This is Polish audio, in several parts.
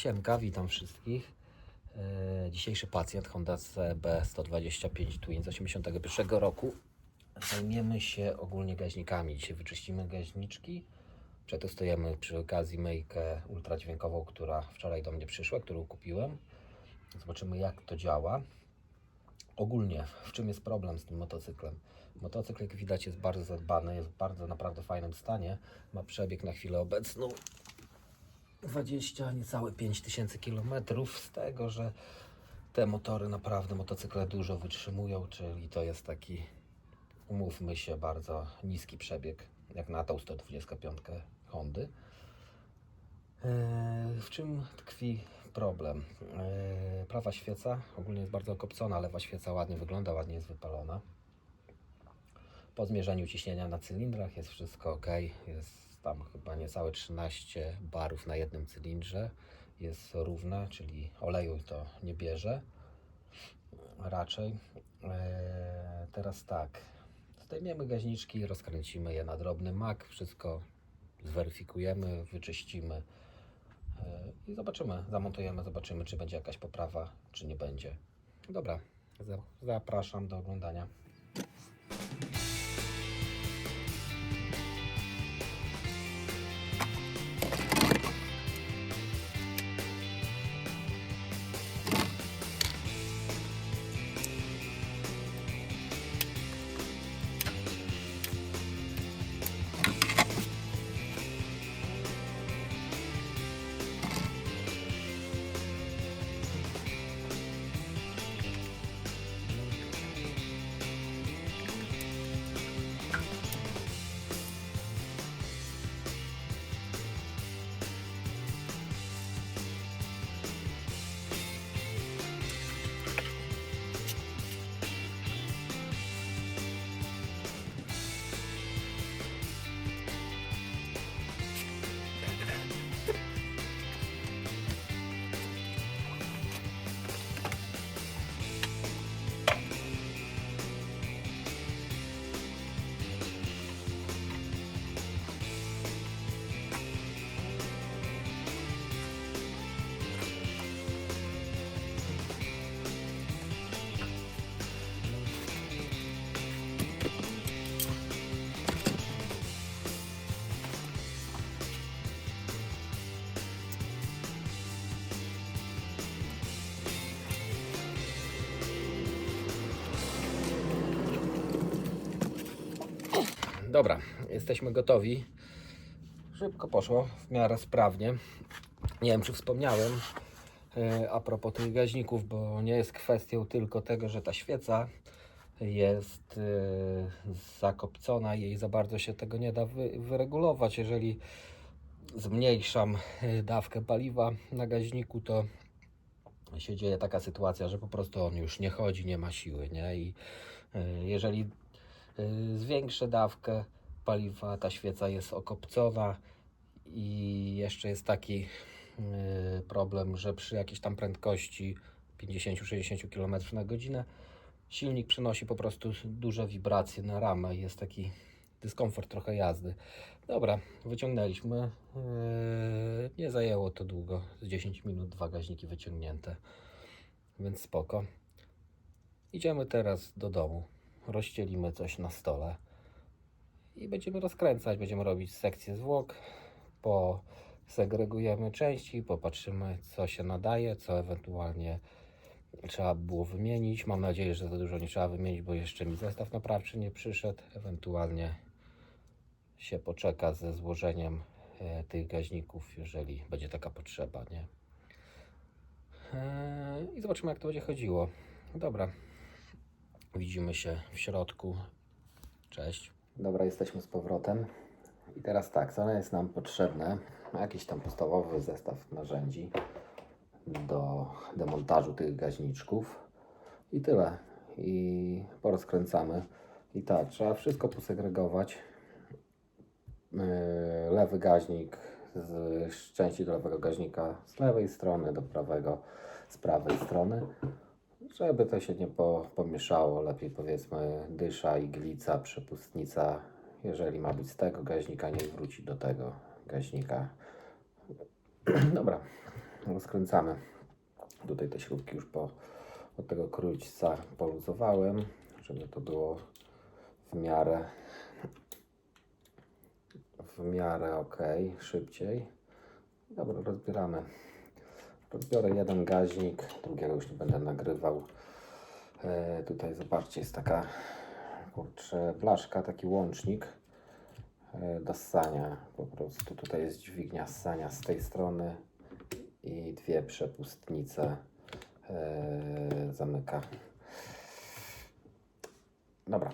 Siemka, witam wszystkich. E, Dzisiejszy pacjent Honda CB 125 Twin z 81 roku. Zajmiemy się ogólnie gaźnikami. Dzisiaj wyczyścimy gaźniczki. Przetestujemy przy okazji myjkę ultradźwiękową, która wczoraj do mnie przyszła, którą kupiłem. Zobaczymy jak to działa. Ogólnie, w czym jest problem z tym motocyklem? Motocykl, jak widać, jest bardzo zadbany, jest w bardzo naprawdę fajnym stanie. Ma przebieg na chwilę obecną 20, niecałe 5000 km, z tego, że te motory naprawdę motocykle dużo wytrzymują, czyli to jest taki, umówmy się, bardzo niski przebieg, jak na tą 125 Hondy. Eee, W czym tkwi problem? Eee, Prawa świeca ogólnie jest bardzo okopcona, lewa świeca ładnie wygląda, ładnie jest wypalona. Po zmierzeniu ciśnienia na cylindrach jest wszystko ok. Jest tam chyba niecałe 13 barów na jednym cylindrze. Jest równa, czyli oleju to nie bierze. Raczej. Eee, teraz tak. Zdejmiemy gaźniczki, rozkręcimy je na drobny mak. Wszystko zweryfikujemy, wyczyścimy eee, i zobaczymy. Zamontujemy, zobaczymy, czy będzie jakaś poprawa, czy nie będzie. Dobra, za- zapraszam do oglądania. Dobra, jesteśmy gotowi. Szybko poszło, w miarę sprawnie. Nie wiem, czy wspomniałem e, a propos tych gaźników, bo nie jest kwestią tylko tego, że ta świeca jest e, zakopcona i jej za bardzo się tego nie da wy, wyregulować. Jeżeli zmniejszam e, dawkę paliwa na gaźniku, to się dzieje taka sytuacja, że po prostu on już nie chodzi, nie ma siły, nie? I jeżeli zwiększę dawkę paliwa, ta świeca jest okopcona i jeszcze jest taki y, problem, że przy jakiejś tam prędkości 50-60 km na godzinę silnik przynosi po prostu duże wibracje na ramę jest taki dyskomfort trochę jazdy. Dobra, wyciągnęliśmy. Yy, Nie zajęło to długo, z 10 minut dwa gaźniki wyciągnięte, więc spoko. Idziemy teraz do domu, rozścielimy coś na stole i będziemy rozkręcać, będziemy robić sekcję zwłok, posegregujemy części, popatrzymy co się nadaje, co ewentualnie trzeba było wymienić. Mam nadzieję, że za dużo nie trzeba wymienić, bo jeszcze mi zestaw naprawczy nie przyszedł. Ewentualnie się poczeka ze złożeniem e, tych gaźników, jeżeli będzie taka potrzeba, nie? E, I zobaczymy, jak to będzie chodziło. Dobra, widzimy się w środku. Cześć. Dobra, jesteśmy z powrotem. I teraz tak, co jest nam potrzebne? Jakiś tam podstawowy zestaw narzędzi do demontażu tych gaźniczków. I tyle. I porozkręcamy. I tak, trzeba wszystko posegregować. Yy, Lewy gaźnik z części do lewego gaźnika z lewej strony do prawego z prawej strony. Żeby to się nie po, pomieszało, lepiej powiedzmy dysza, iglica, przepustnica. Jeżeli ma być z tego gaźnika, nie wróci do tego gaźnika. Dobra, rozkręcamy. Tutaj te śrubki już po od tego krójca poluzowałem, żeby to było w miarę w miarę ok, szybciej. Dobra, rozbieramy. Rozbiorę jeden gaźnik, drugiego już nie będę nagrywał. E, tutaj zobaczcie, jest taka kurczę, blaszka, taki łącznik e, do ssania. Po prostu tutaj jest dźwignia ssania z tej strony i dwie przepustnice e, zamyka. Dobra.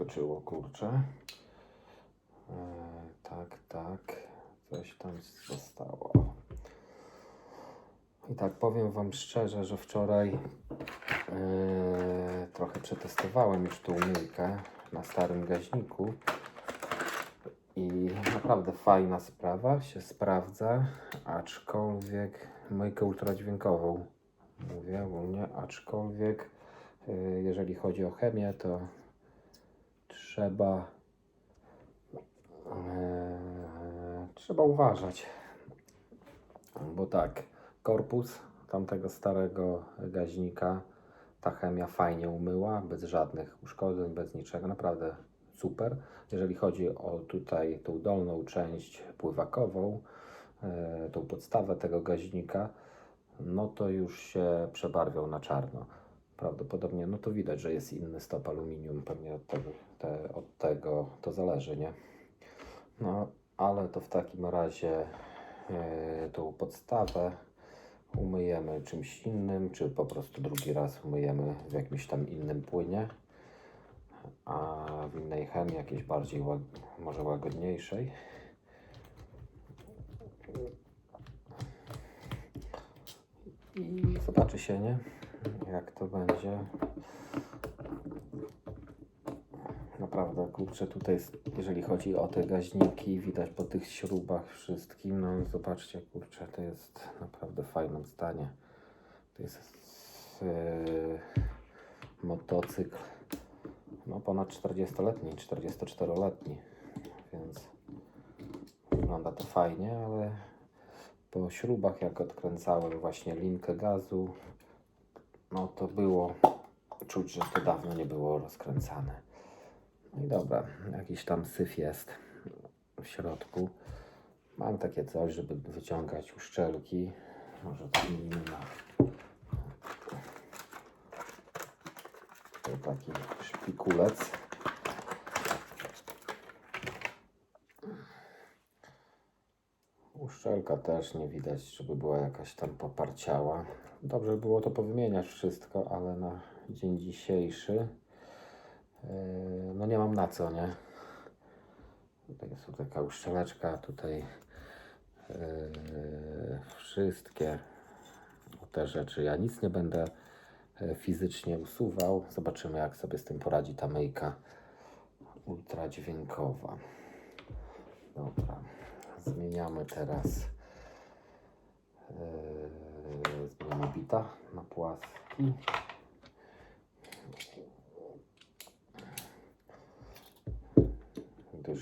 Wyskoczyło kurczę. E, tak, tak. Coś tam zostało. I tak powiem Wam szczerze, że wczoraj e, trochę przetestowałem już tą umyjkę na starym gaźniku. I naprawdę fajna sprawa, się sprawdza, aczkolwiek myjkę ultradźwiękową mówię ogólnie, aczkolwiek e, jeżeli chodzi o chemię, to trzeba e, trzeba uważać. Bo tak, korpus tamtego starego gaźnika ta chemia fajnie umyła, bez żadnych uszkodzeń, bez niczego, naprawdę super. Jeżeli chodzi o tutaj tą dolną część pływakową, e, tą podstawę tego gaźnika, no to już się przebarwiał na czarno. Prawdopodobnie, no to widać, że jest inny stop aluminium, pewnie od tego, te, od tego to zależy, nie? No, ale to w takim razie e, tą podstawę umyjemy czymś innym, czy po prostu drugi raz umyjemy w jakimś tam innym płynie, a w innej chemii, jakiejś bardziej łag, może łagodniejszej. I zobaczy się, nie? Jak to będzie. Naprawdę, kurczę, tutaj, jeżeli chodzi o te gaźniki, widać po tych śrubach wszystkim, no zobaczcie, kurczę, to jest naprawdę w fajnym stanie. To jest yy, motocykl, no ponad 40-letni, 44-letni, więc wygląda to fajnie, ale po śrubach, jak odkręcałem właśnie linkę gazu, no to było czuć, że to dawno nie było rozkręcane. No i dobra, jakiś tam syf jest w środku. Mam takie coś, żeby wyciągać uszczelki. Może to na to taki szpikulec. Uszczelka też nie widać, żeby była jakaś tam poparciała. Dobrze by było to powymieniać wszystko, ale na dzień dzisiejszy no nie mam na co, nie? Tutaj jest taka uszczeleczka, tutaj yy, wszystkie te rzeczy. Ja nic nie będę yy, fizycznie usuwał. Zobaczymy, jak sobie z tym poradzi ta myjka ultradźwiękowa. Dobra, zmieniamy teraz. Yy, zmieniamy bita na płaski.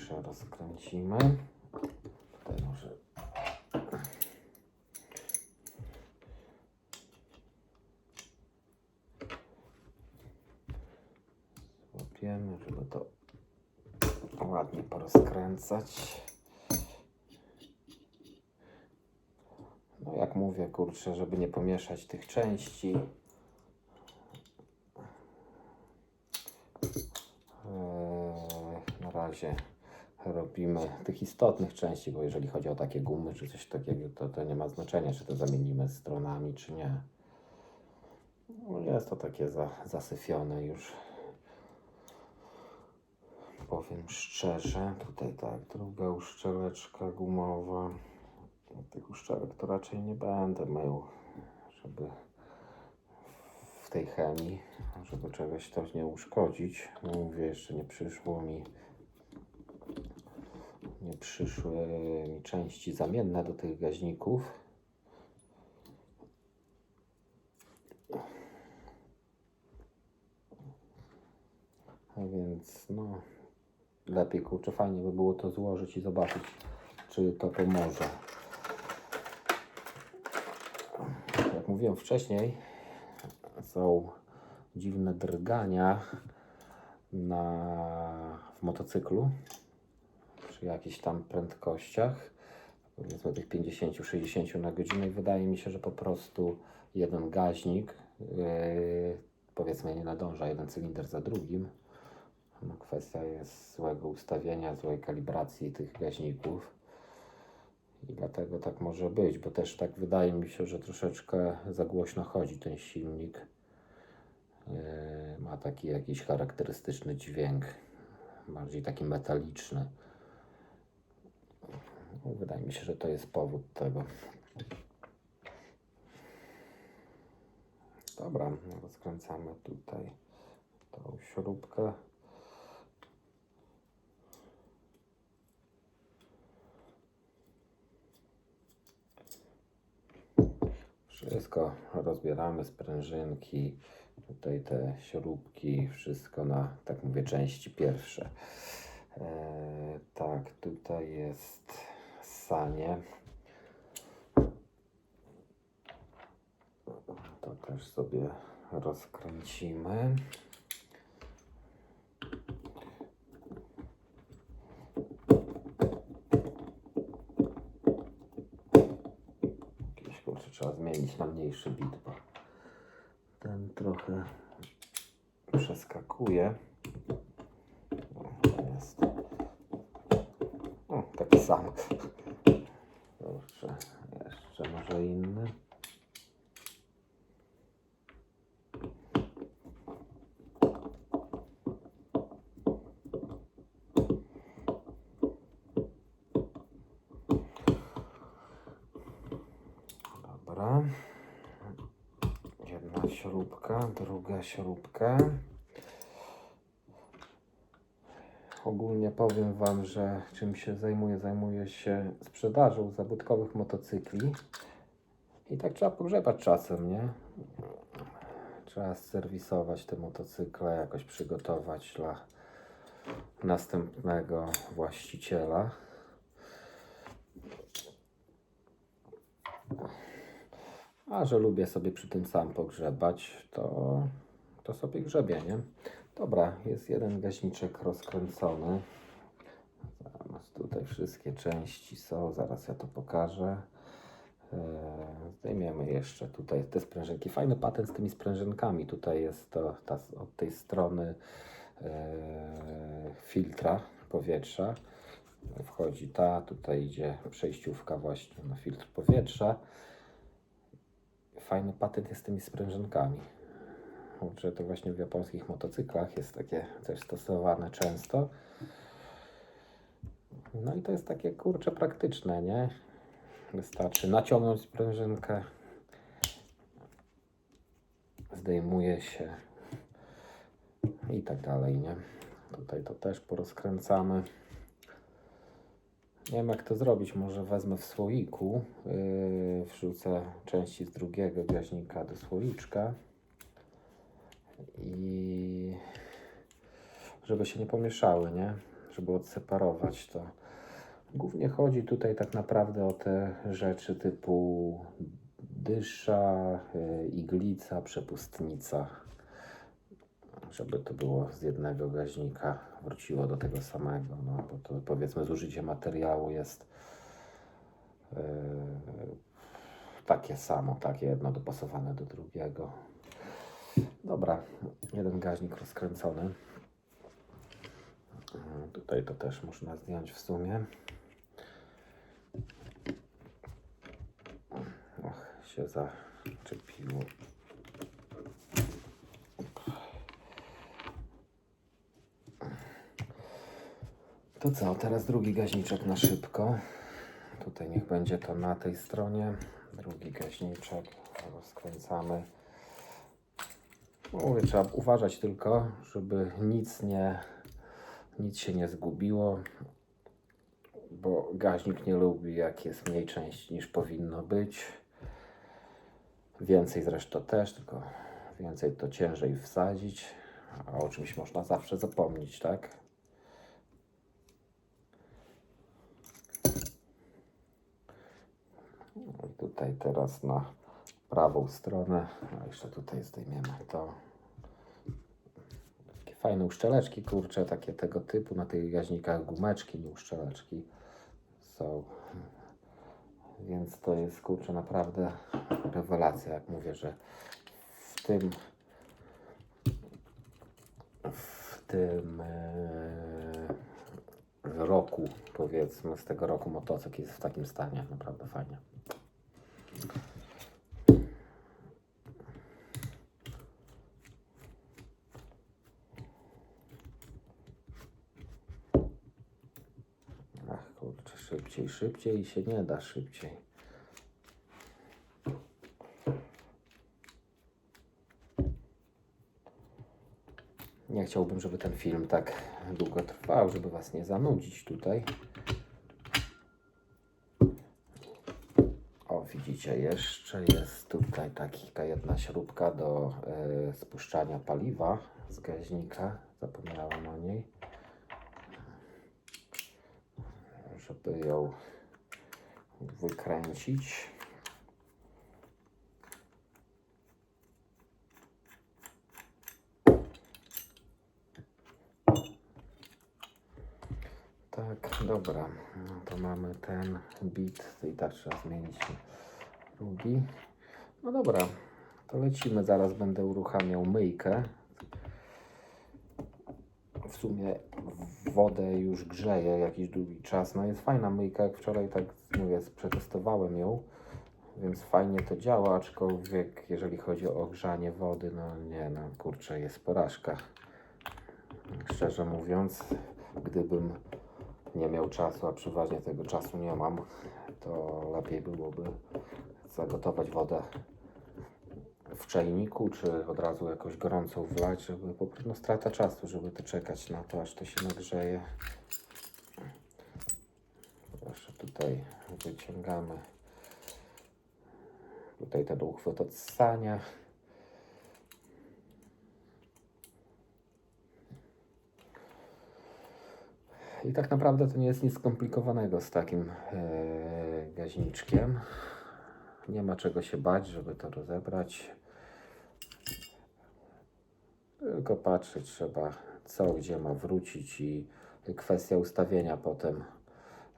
Dyszę rozkręcimy. Tutaj może złapiemy, żeby to ładnie porozkręcać. No jak mówię, kurczę, żeby nie pomieszać tych części. Eee, Na razie robimy tych istotnych części, bo jeżeli chodzi o takie gumy czy coś takiego, to, to nie ma znaczenia, czy to zamienimy stronami, czy nie. No jest to takie za, zasyfione już. Powiem szczerze, tutaj tak, druga uszczeleczka gumowa. Tych uszczelek to raczej nie będę mył, żeby w tej chemii, żeby czegoś to nie uszkodzić. Mówię, jeszcze nie przyszło mi przyszły mi części zamienne do tych gaźników. Więc no, lepiej kurczę, fajnie by było to złożyć i zobaczyć, czy to pomoże. Jak mówiłem wcześniej, są dziwne drgania na, w motocyklu przy jakichś tam prędkościach, powiedzmy tych 50-60 na godzinę i wydaje mi się, że po prostu jeden gaźnik yy, powiedzmy nie nadąża jeden cylinder za drugim. No, kwestia jest złego ustawienia, złej kalibracji tych gaźników. I dlatego tak może być, bo też tak wydaje mi się, że troszeczkę za głośno chodzi ten silnik. Yy, ma taki jakiś charakterystyczny dźwięk, bardziej taki metaliczny. No, Wydaje mi się, że to jest powód tego. Dobra, rozkręcamy tutaj tą śrubkę. Wszystko rozbieramy, sprężynki, tutaj te śrubki, wszystko na, tak mówię, części pierwsze. E, tak, tutaj jest sanie. To też sobie rozkręcimy. Jakiś kurczę trzeba zmienić na mniejszy bit, bo ten trochę przeskakuje. Jest. O, taki sam. Może inny. Dobra. Jedna śrubka, druga śrubka. Ogólnie powiem Wam, że czym się zajmuję, zajmuję się sprzedażą zabytkowych motocykli. I tak trzeba pogrzebać czasem, nie? Trzeba serwisować te motocykle, jakoś przygotować dla następnego właściciela. A że lubię sobie przy tym sam pogrzebać, to, to sobie grzebię, nie? Dobra, jest jeden gaźniczek rozkręcony. Zaraz tutaj wszystkie części są, zaraz ja to pokażę. Eee, Zdejmiemy jeszcze tutaj te sprężynki. Fajny patent z tymi sprężynkami. Tutaj jest to ta, od tej strony eee, filtra powietrza. Wchodzi ta, tutaj idzie przejściówka właśnie na filtr powietrza. Fajny patent jest z tymi sprężynkami. Kurczę, to właśnie w japońskich motocyklach jest takie też stosowane często. No i to jest takie kurcze praktyczne, nie? Wystarczy naciągnąć sprężynkę, zdejmuje się i tak dalej, nie? Tutaj to też porozkręcamy. Nie wiem jak to zrobić, może wezmę w słoiku, yy, wrzucę części z drugiego gaźnika do słoiczka i żeby się nie pomieszały, nie? Żeby odseparować to. Głównie chodzi tutaj tak naprawdę o te rzeczy typu dysza, yy, iglica, przepustnica. Żeby to było z jednego gaźnika, wróciło do tego samego, no bo to powiedzmy zużycie materiału jest yy, takie samo, takie jedno dopasowane do drugiego. Dobra, jeden gaźnik rozkręcony. Yy, Tutaj to też można zdjąć w sumie. Się zaczepiło. To co, teraz drugi gaźniczek na szybko. Tutaj niech będzie to na tej stronie. Drugi gaźniczek rozkręcamy. Mówię, trzeba uważać tylko, żeby nic nie, nic się nie zgubiło, bo gaźnik nie lubi, jak jest mniej części niż powinno być. Więcej zresztą też, tylko więcej to ciężej wsadzić. A o czymś można zawsze zapomnieć, tak? No i tutaj teraz na prawą stronę, a jeszcze tutaj zdejmiemy to. Takie fajne uszczeleczki, kurcze, takie tego typu, na tych gaźnikach gumeczki, nie uszczeleczki są. Więc to jest, kurczę, naprawdę rewelacja, jak mówię, że w tym w tym e, roku, powiedzmy, z tego roku motocykl jest w takim stanie, naprawdę fajnie. Ach kurczę, szybciej, szybciej i się nie da szybciej. Nie chciałbym, żeby ten film tak długo trwał, żeby Was nie zanudzić tutaj. O, widzicie, jeszcze jest tutaj taka jedna śrubka do e, spuszczania paliwa z gaźnika. Zapomniałem o niej. Żeby ją wykręcić. Tak, dobra. No to mamy ten bit i tak trzeba zmienić drugi. No dobra, to lecimy. Zaraz będę uruchamiał myjkę. W sumie wodę już grzeję jakiś długi czas. No jest fajna myjka, jak wczoraj tak mówię, przetestowałem ją. Więc fajnie to działa, aczkolwiek jeżeli chodzi o grzanie wody, no nie, no kurczę, jest porażka. Szczerze mówiąc, gdybym nie miał czasu, a przeważnie tego czasu nie mam, to lepiej byłoby zagotować wodę w czajniku, czy od razu jakoś gorącą wlać, żeby po prostu no, strata czasu, żeby to czekać na to, aż to się nagrzeje. Proszę, tutaj wyciągamy tutaj ten uchwyt od ssania. I tak naprawdę to nie jest nic skomplikowanego z takim e, gaźniczkiem. Nie ma czego się bać, żeby to rozebrać. Tylko patrzeć trzeba, co gdzie ma wrócić i kwestia ustawienia potem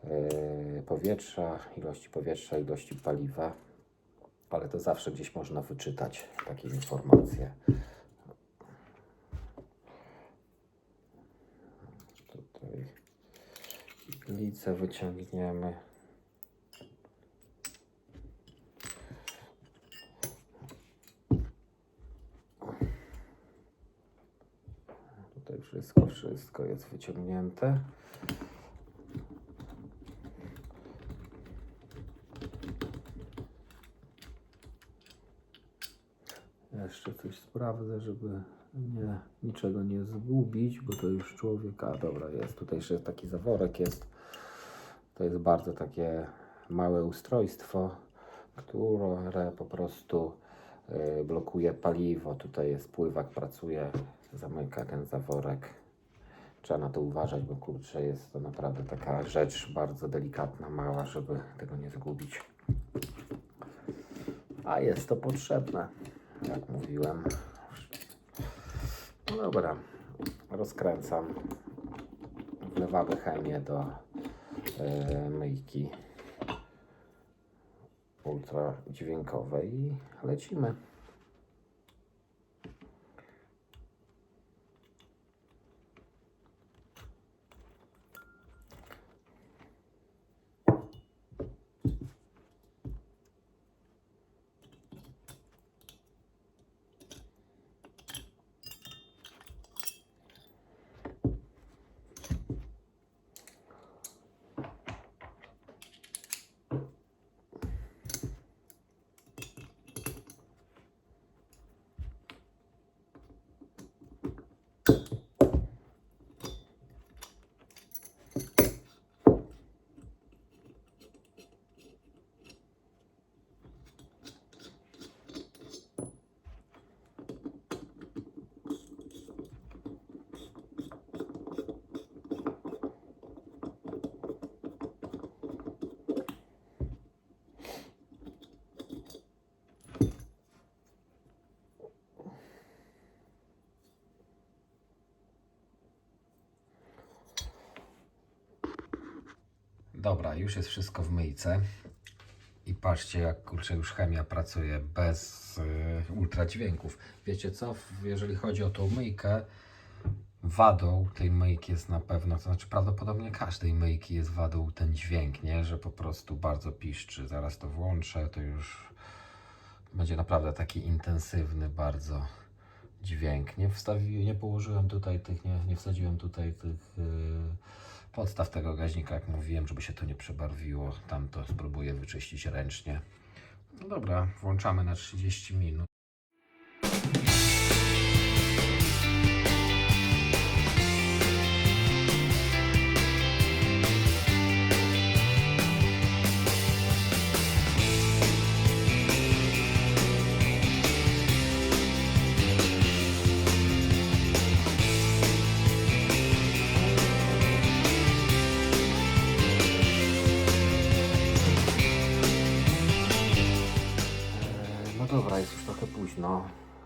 e, powietrza, ilości powietrza, ilości paliwa. Ale to zawsze gdzieś można wyczytać takie informacje. Tutaj iglicę wyciągniemy. Tutaj wszystko, wszystko jest wyciągnięte. Jeszcze coś sprawdzę, żeby nie, niczego nie zgubić, bo to już człowiek. A dobra, jest tutaj jeszcze taki zaworek jest. To jest bardzo takie małe ustrojstwo, które po prostu y, blokuje paliwo. Tutaj jest pływak, pracuje, zamyka ten zaworek. Trzeba na to uważać, bo kurczę, jest to naprawdę taka rzecz bardzo delikatna, mała, żeby tego nie zgubić. A jest to potrzebne, jak mówiłem. No dobra, rozkręcam. Wlewamy chemię do e, myjki ultradźwiękowej i lecimy. Dobra, już jest wszystko w myjce. I patrzcie, jak kurczę już chemia pracuje bez y, ultradźwięków. Wiecie co? Jeżeli chodzi o tą myjkę, wadą tej myjki jest na pewno, to znaczy prawdopodobnie każdej myjki jest wadą ten dźwięk, nie? Że po prostu bardzo piszczy. Zaraz to włączę, to już będzie naprawdę taki intensywny bardzo dźwięk. Nie wstawiłem, nie położyłem tutaj tych, nie, nie wsadziłem tutaj tych yy, podstaw tego gaźnika, jak mówiłem, żeby się to nie przebarwiło. Tam to spróbuję wyczyścić ręcznie. No dobra, włączamy na 30 minut.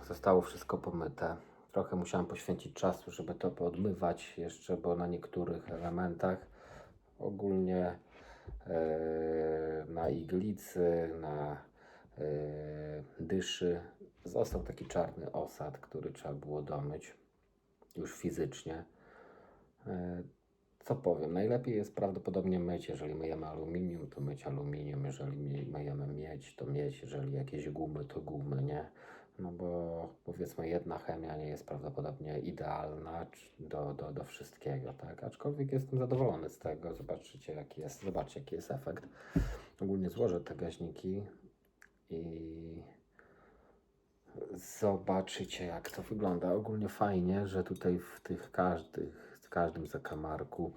Zostało wszystko pomyte. Trochę musiałem poświęcić czasu, żeby to podmywać jeszcze, bo na niektórych elementach ogólnie eee, na iglicy, na eee, dyszy został taki czarny osad, który trzeba było domyć już fizycznie. Eee, co powiem, najlepiej jest prawdopodobnie myć, jeżeli myjemy aluminium, to myć aluminium, jeżeli my- myjemy miedź, to miedź, jeżeli jakieś gumy, to gumy, nie? No bo powiedzmy jedna chemia nie jest prawdopodobnie idealna do, do, do wszystkiego, tak? Aczkolwiek jestem zadowolony z tego, zobaczycie jaki jest, zobaczcie jaki jest efekt. Ogólnie złożę te gaźniki i zobaczycie jak to wygląda. Ogólnie fajnie, że tutaj w tych każdych, w każdym zakamarku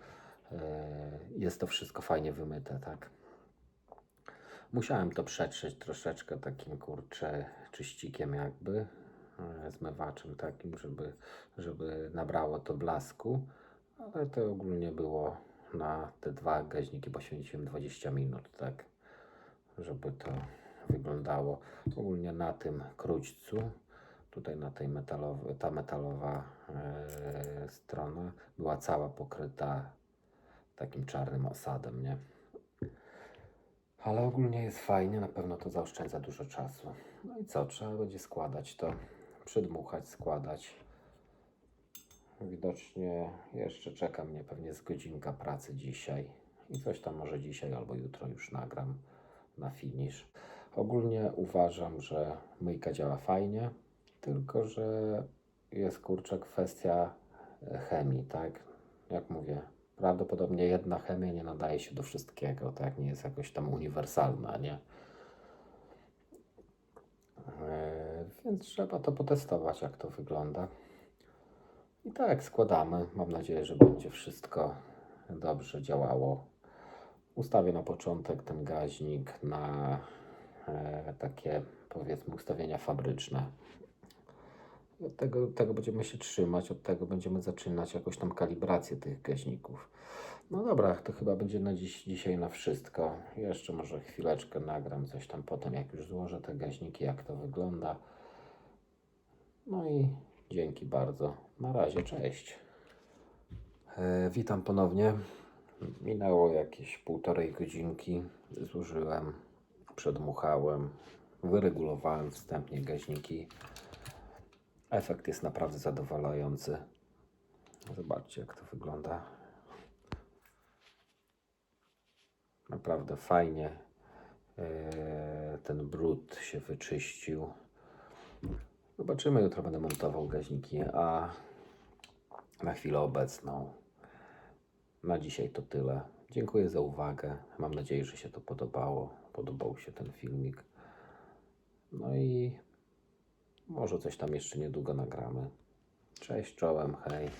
e, jest to wszystko fajnie wymyte, tak. Musiałem to przetrzeć troszeczkę takim kurczę czyścikiem jakby, e, zmywaczem takim, żeby, żeby nabrało to blasku, ale to ogólnie było na te dwa gaźniki poświęciłem 20 minut, tak, żeby to wyglądało. Ogólnie na tym krućcu, tutaj na tej metalowej, ta metalowa e, strona była cała pokryta takim czarnym osadem, nie? Ale ogólnie jest fajnie, na pewno to zaoszczędza dużo czasu. No i co, trzeba będzie składać to, przydmuchać, składać. Widocznie jeszcze czeka mnie pewnie z godzinka pracy dzisiaj. I coś tam może dzisiaj albo jutro już nagram na finish. Ogólnie uważam, że myjka działa fajnie, tylko że jest kurczę kwestia e, chemii, tak? Jak mówię, prawdopodobnie jedna chemia nie nadaje się do wszystkiego, tak? Nie jest jakoś tam uniwersalna, nie? E, Więc trzeba to potestować, jak to wygląda. I tak składamy. Mam nadzieję, że będzie wszystko dobrze działało. Ustawię na początek ten gaźnik na e, takie powiedzmy ustawienia fabryczne. I Od tego, tego będziemy się trzymać, od tego będziemy zaczynać jakąś tam kalibrację tych gaźników. No dobra, to chyba będzie na dziś, dzisiaj na wszystko. Jeszcze może chwileczkę nagram coś tam potem, jak już złożę te gaźniki, jak to wygląda. No i dzięki bardzo. Na razie, cześć. E, witam ponownie. Minęło jakieś półtorej godzinki. Zużyłem, przedmuchałem, wyregulowałem wstępnie gaźniki. Efekt jest naprawdę zadowalający. Zobaczcie, jak to wygląda. Naprawdę fajnie. e, Ten brud się wyczyścił. Zobaczymy, jutro będę montował gaźniki, a na chwilę obecną na dzisiaj to tyle. Dziękuję za uwagę. Mam nadzieję, że się to podobało. Podobał się ten filmik. No i może coś tam jeszcze niedługo nagramy. Cześć, czołem, hej.